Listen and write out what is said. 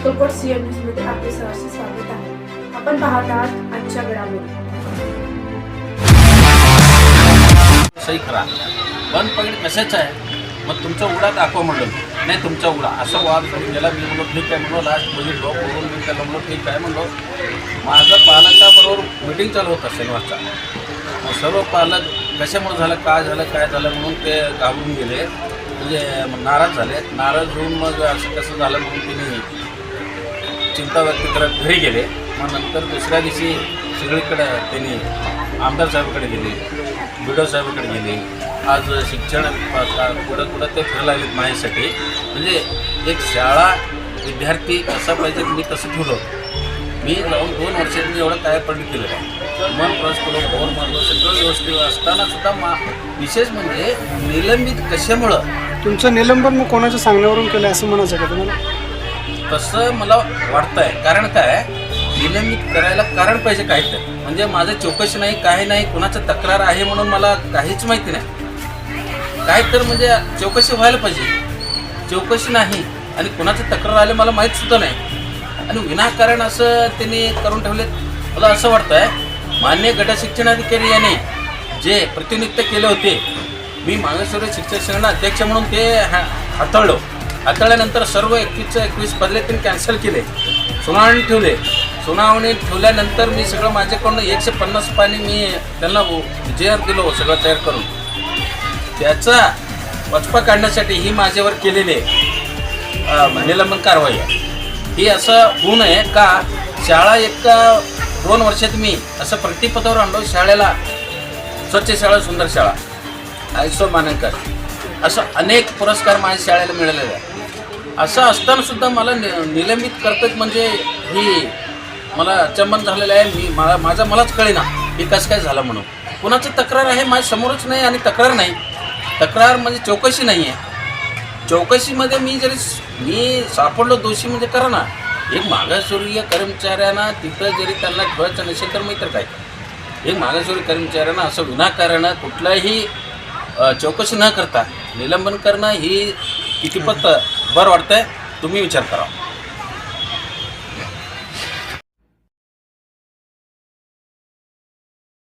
Akkalkot CM न्यूजमध्ये आपले सहर्ष स्वागत आहे. आपण पाहत आहात आजच्या घडामोडी. सही करा पण पगड कशाचं आहे? मग तुमचा उडा दाखवा म्हणलं नाही तुमचा उडा. असं वाद करून गेला मी म्हणलो ठीक आहे म्हणलो लास्ट बजेट ड्रॉप करून मी त्याला म्हणलो ठीक आहे म्हणलो. माझं पालकाबरोबर मिटिंग चालू होता शनिवारचा. मग सर्व पालक कशामुळे झालं काय झालं काय झालं म्हणून ते घाबरून गेले. म्हणजे मग नाराज झाले. नाराज होऊन मग असं कसं झालं म्हणून तिने चिंता व्यक्त करत घरी गेले. मग नंतर दुसऱ्या दिवशी सगळीकडे त्यांनी आमदार साहेबाकडे गेले बिडो साहेबाकडे गेले. आज शिक्षण कुठं कुठं ते फिरायला लागलेत माझ्यासाठी. म्हणजे एक शाळा विद्यार्थी कसा पाहिजे मी तसं ठेवलं मी जाऊन दोन वर्षात मी एवढं काय पण केलं मन क्रॉस केलं फोन मारलो सगळं व्यवस्थित असताना सुद्धा मा विशेष म्हणजे निलंबित कशामुळं? तुमचं निलंबन मग कोणाच्या सांगण्यावरून केलं असं म्हणायचं का तुम्हाला? तसं मला वाटतंय. कारण काय? निलंबित करायला कारण पाहिजे काहीतरी म्हणजे माझं चौकशी नाही काही नाही कुणाचं तक्रार आहे म्हणून मला काहीच माहिती नाही. काय तर म्हणजे चौकशी व्हायला पाहिजे. चौकशी नाही आणि कुणाचं तक्रार आले मला माहीत सुद्धा नाही. आणि विनाकारण असं त्यांनी करून ठेवले मला असं वाटतंय मान्य गट शिक्षणाधिकारी यांनी जे प्रतिनिधित्व केले होते मी मागासवर्गीय शिक्षक संघटना अध्यक्ष म्हणून ते हा हाताळलो. हाताळल्यानंतर सर्व एकवीसच्या एकवीस पदले त्यांनी कॅन्सल केले. सुनावणी ठेवले. सुनावणी ठेवल्यानंतर मी सगळं माझ्याकडून एकशे पन्नास पाणी मी त्यांना जे आर दिलो सगळं तयार करून. त्याचा वचपा काढण्यासाठी ही माझ्यावर केलेली निलंबन कारवाई आहे. ही असं होऊ नये का? शाळा एका दोन वर्षात मी असं प्रतिपदावर आणलो शाळेला स्वच्छ शाळा सुंदर शाळा. आयसो मानांकन. असं अनेक पुरस्कार माझ्या शाळेला मिळालेले आहे असं असताना सुद्धा मला नि निलंबित करतात म्हणजे ही मला अचंबन झालेलं आहे. मी मला माझा मलाच कळेना की कसं काय झालं म्हणून. कुणाचं तक्रार आहे माझ्या समोरच नाही आणि तक्रार नाही. तक्रार म्हणजे चौकशी नाही आहे. चौकशीमध्ये मी जरी मी सापडलो दोषी म्हणजे करा ना. एक मागासवर्गीय कर्मचाऱ्यांना तिथं जरी त्यांना ठेवायचं नसेल तर मी तर काय? एक मागासवर्गीय कर्मचाऱ्यांना असं विनाकारण कुठलाही चौकशी न करता निलंबन करणं ही कितीपत बरं वाटतंय. तुम्ही विचार करा.